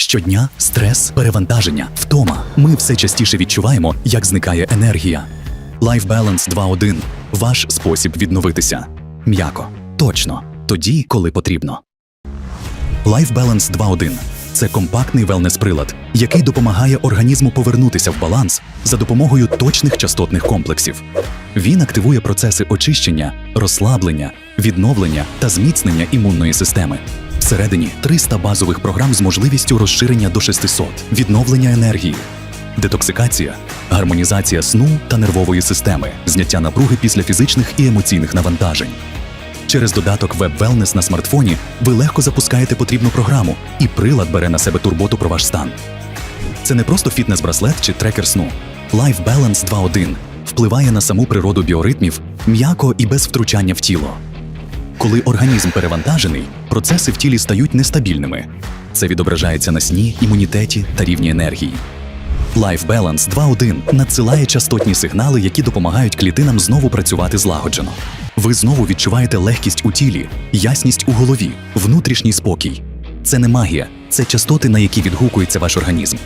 Щодня стрес, перевантаження, втома. Ми все частіше відчуваємо, як зникає енергія. Life Balance 2.1 – ваш спосіб відновитися. М'яко, точно, тоді, коли потрібно. Life Balance 2.1 – це компактний велнес-прилад, який допомагає організму повернутися в баланс за допомогою точних частотних комплексів. Він активує процеси очищення, розслаблення, відновлення та зміцнення імунної системи. Всередині 300 базових програм з можливістю розширення до 600, відновлення енергії, детоксикація, гармонізація сну та нервової системи, зняття напруги після фізичних і емоційних навантажень. Через додаток Web Wellness на смартфоні ви легко запускаєте потрібну програму, і прилад бере на себе турботу про ваш стан. Це не просто фітнес-браслет чи трекер сну. Life Balance 2.1 впливає на саму природу біоритмів м'яко і без втручання в тіло. Коли організм перевантажений, процеси в тілі стають нестабільними. Це відображається на сні, імунітеті та рівні енергії. Life Balance 2.1 надсилає частотні сигнали, які допомагають клітинам знову працювати злагоджено. Ви знову відчуваєте легкість у тілі, ясність у голові, внутрішній спокій. Це не магія, це частоти, на які відгукується ваш організм.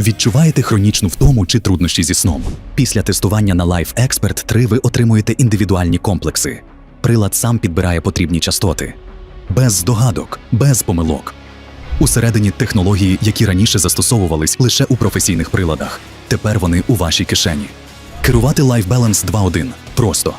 Відчуваєте хронічну втому чи труднощі зі сном. Після тестування на Life Expert 3 ви отримуєте індивідуальні комплекси. Прилад сам підбирає потрібні частоти. Без здогадок, без помилок. Усередині технології, які раніше застосовувались лише у професійних приладах. Тепер вони у вашій кишені. Керувати Life Balance 2.1 просто.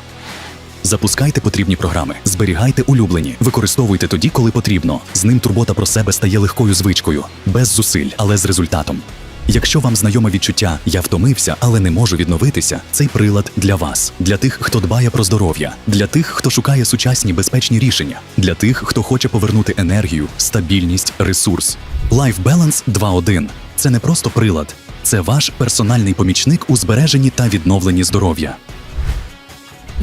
Запускайте потрібні програми, зберігайте улюблені, використовуйте тоді, коли потрібно. З ним турбота про себе стає легкою звичкою, без зусиль, але з результатом. Якщо вам знайоме відчуття Я втомився, але не можу відновитися, цей прилад для вас, для тих, хто дбає про здоров'я, для тих, хто шукає сучасні безпечні рішення, для тих, хто хоче повернути енергію, стабільність, ресурс. Life Balance 2.1 – це не просто прилад, це ваш персональний помічник у збереженні та відновленні здоров'я.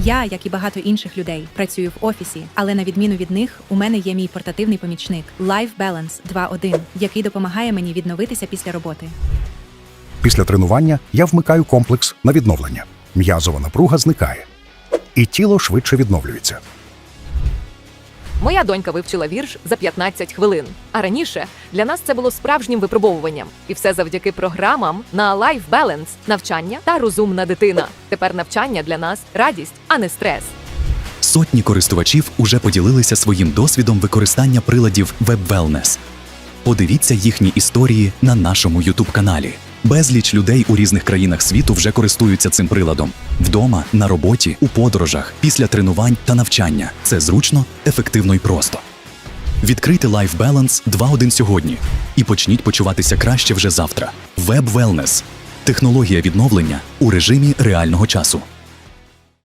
Я, як і багато інших людей, працюю в офісі, але на відміну від них, у мене є мій портативний помічник Life Balance 2.1, який допомагає мені відновитися після роботи. Після тренування я вмикаю комплекс на відновлення. М'язова напруга зникає, і тіло швидше відновлюється. Моя донька вивчила вірш за 15 хвилин. А раніше для нас це було справжнім випробовуванням. І все завдяки програмам на Life Balance, навчання та розумна дитина. Тепер навчання для нас радість, а не стрес. Сотні користувачів уже поділилися своїм досвідом використання приладів Web Wellness. Подивіться їхні історії на нашому youtube каналі. Безліч людей у різних країнах світу вже користуються цим приладом вдома, на роботі, у подорожах, після тренувань та навчання. Це зручно, ефективно і просто. Відкрийте Life Balance 2.1 сьогодні і почніть почуватися краще вже завтра. Web Wellness – технологія відновлення у режимі реального часу.